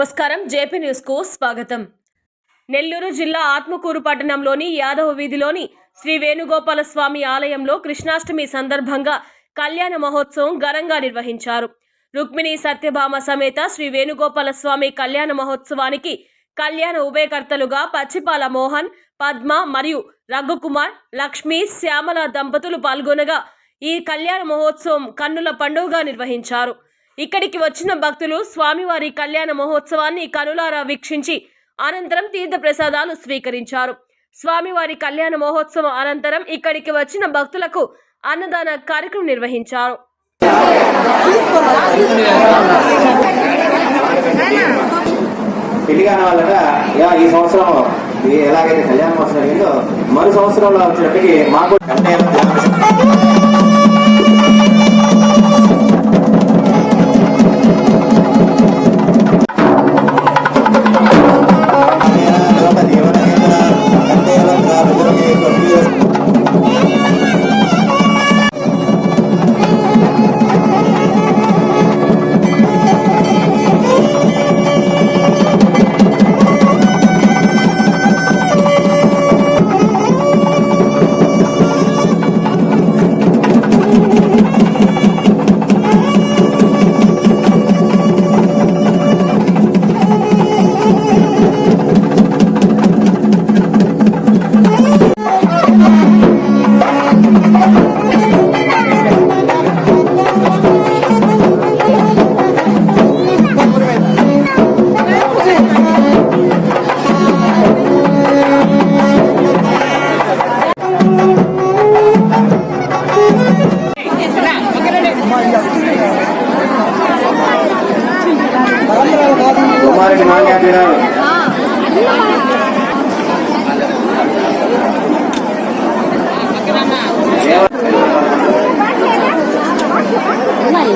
నమస్కారం. జేపీ న్యూస్కు స్వాగతం. నెల్లూరు జిల్లా ఆత్మకూరు పట్టణంలోని యాదవ వీధిలోని శ్రీ వేణుగోపాల స్వామి ఆలయంలో కృష్ణాష్టమి సందర్భంగా కళ్యాణ మహోత్సవం ఘనంగా నిర్వహించారు. రుక్మిణి సత్యభామ సమేత శ్రీ వేణుగోపాల స్వామి కళ్యాణ మహోత్సవానికి కళ్యాణ ఉభయకర్తలుగా పచ్చిపాల మోహన్ పద్మ మరియు రఘుకుమార్ లక్ష్మి శ్యామల దంపతులు పాల్గొనగా ఈ కళ్యాణ మహోత్సవం కన్నుల పండుగగా నిర్వహించారు. ఇక్కడికి వచ్చిన భక్తులు స్వామివారి కళ్యాణ మహోత్సవాన్ని కనులారా వీక్షించి అనంతరం తీర్థ ప్రసాదాలు స్వీకరించారు. స్వామివారి కళ్యాణ మహోత్సవం అనంతరం ఇక్కడికి వచ్చిన భక్తులకు అన్నదాన కార్యక్రమం నిర్వహించారు. పెళ్ళి కాని వాళ్ళట ఈ సంవత్సరం ఎలాగైతే కళ్యాణ మహోత్సవం అయిందో మరు సంవత్సరంలో వచ్చినప్పటికీ మాకు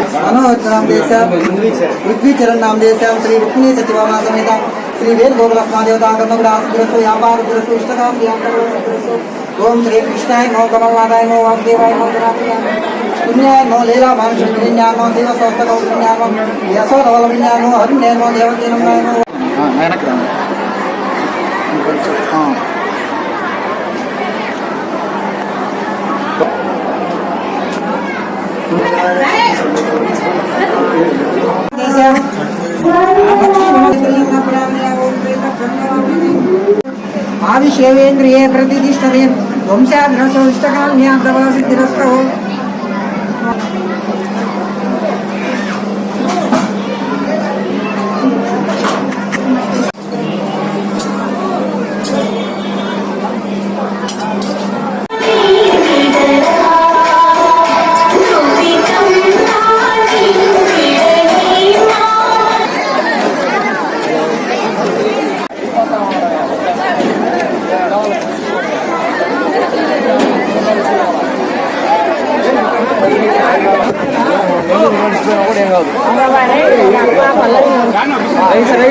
मनोज नाम देशम पृथ्वी चरण नाम देशम श्री रुक्मिणी सचिवामा समेत श्री वेद गोकुलस्मा देवता कर्णविलास गुरसो व्यापार गुरसो इष्टकाम गुरसो ओम श्री कृष्णाय नमो कमलनाथाय नमो वासुदेवाय नमो गणाधिपाय पुण्याय नमो लीला भान श्रीन्याय नमो देव सौस्त गौरन्याय नमो यशो धवल आविशेवेन्द्रिये प्रतिष्ठते वंशाग्रसौ इष्टकाम्या ಈ ಸರಿ